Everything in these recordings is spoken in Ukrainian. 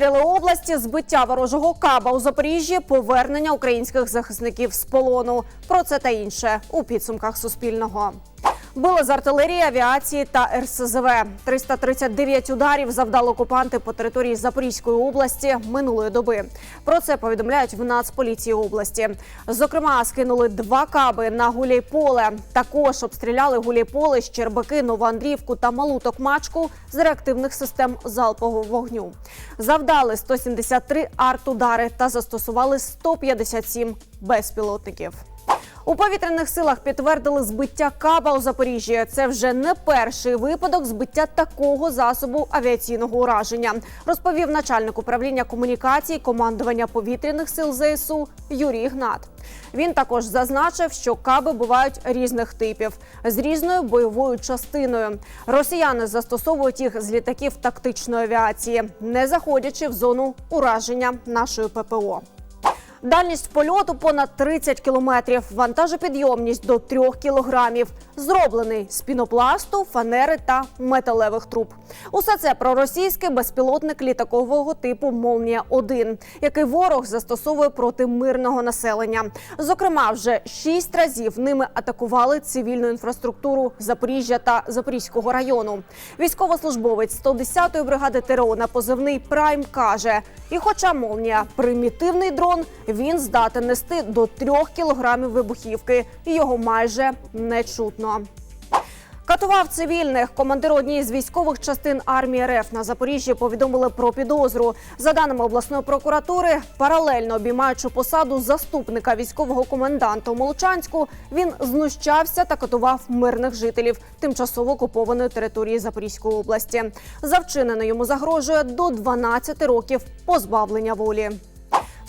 Обстріли області, збиття ворожого каба у Запоріжжі, повернення українських захисників з полону. Про це та інше у підсумках Суспільного. Били з артилерії, авіації та РСЗВ. 339 ударів завдали окупанти по території Запорізької області минулої доби. Про це повідомляють в Нацполіції області. Зокрема, скинули два каби на Гуляйполе. Також обстріляли Гуляйполе, Щербаки, Новоандрівку та Малу Токмачку з реактивних систем залпового вогню. Завдали 173 артудари та застосували 157 безпілотників. У повітряних силах підтвердили збиття каба у Запоріжжі. Це вже не перший випадок збиття такого засобу авіаційного ураження, розповів начальник управління комунікацій командування повітряних сил ЗСУ Юрій Гнат. Він також зазначив, що каби бувають різних типів з різною бойовою частиною. Росіяни застосовують їх з літаків тактичної авіації, не заходячи в зону ураження нашої ППО. Дальність польоту понад 30 кілометрів, вантажопідйомність до 3 кілограмів. Зроблений з пінопласту, фанери та металевих труб. Усе це проросійський безпілотник літакового типу Молнія 1 який ворог застосовує проти мирного населення. Зокрема, вже шість разів ними атакували цивільну інфраструктуру Запоріжжя та Запорізького району. Військовослужбовець 110-ї бригади ТРО на позивний Прайм каже: і, хоча молнія примітивний дрон, він здатен нести до трьох кілограмів вибухівки, і його майже не чутно. Катував цивільних. Командир однієї з військових частин армії РФ на Запоріжжі повідомили про підозру. За даними обласної прокуратури, паралельно обіймаючи посаду заступника військового коменданта у Молочанську, він знущався та катував мирних жителів тимчасово окупованої території Запорізької області. За вчинене йому загрожує до 12 років позбавлення волі.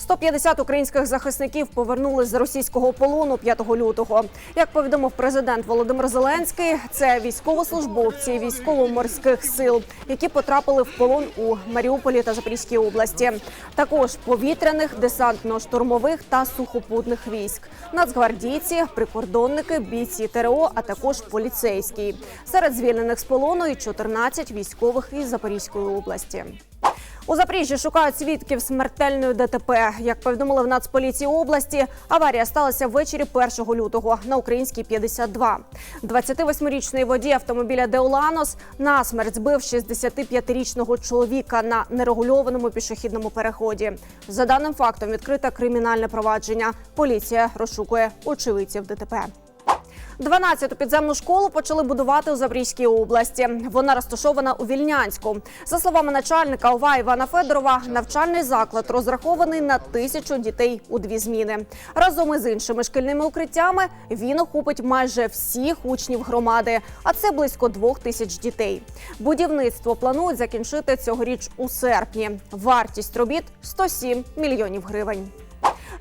150 українських захисників повернулись з російського полону 5 лютого. Як повідомив президент Володимир Зеленський, це військовослужбовці військово-морських сил, які потрапили в полон у Маріуполі та Запорізькій області. Також повітряних, десантно-штурмових та сухопутних військ, нацгвардійці, прикордонники, бійці ТРО, а також поліцейські. Серед звільнених з полону і 14 військових із Запорізької області. У Запоріжжі шукають свідків смертельної ДТП. Як повідомили в Нацполіції області, аварія сталася ввечері 1 лютого на українській 52. 28-річний водій автомобіля Деоланос насмерть збив 65-річного чоловіка на нерегульованому пішохідному переході. За даним фактом відкрите кримінальне провадження. Поліція розшукує очевидців ДТП. 12-ту підземну школу почали будувати у Запорізькій області. Вона розташована у Вільнянську. За словами начальника ОВА Івана Федорова, навчальний заклад розрахований на тисячу дітей у дві зміни. Разом із іншими шкільними укриттями він охопить майже всіх учнів громади, а це близько двох тисяч дітей. Будівництво планують закінчити цьогоріч у серпні. Вартість робіт 107 мільйонів гривень.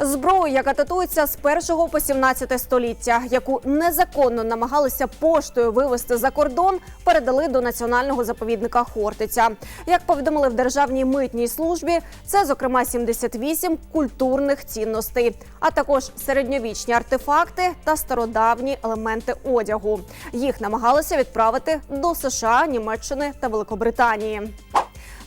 Зброю, яка датується з 1 по 17 століття, яку незаконно намагалися поштою вивезти за кордон, передали до національного заповідника Хортиця. Як повідомили в державній митній службі, це зокрема 78 культурних цінностей, а також середньовічні артефакти та стародавні елементи одягу. Їх намагалися відправити до США, Німеччини та Великобританії.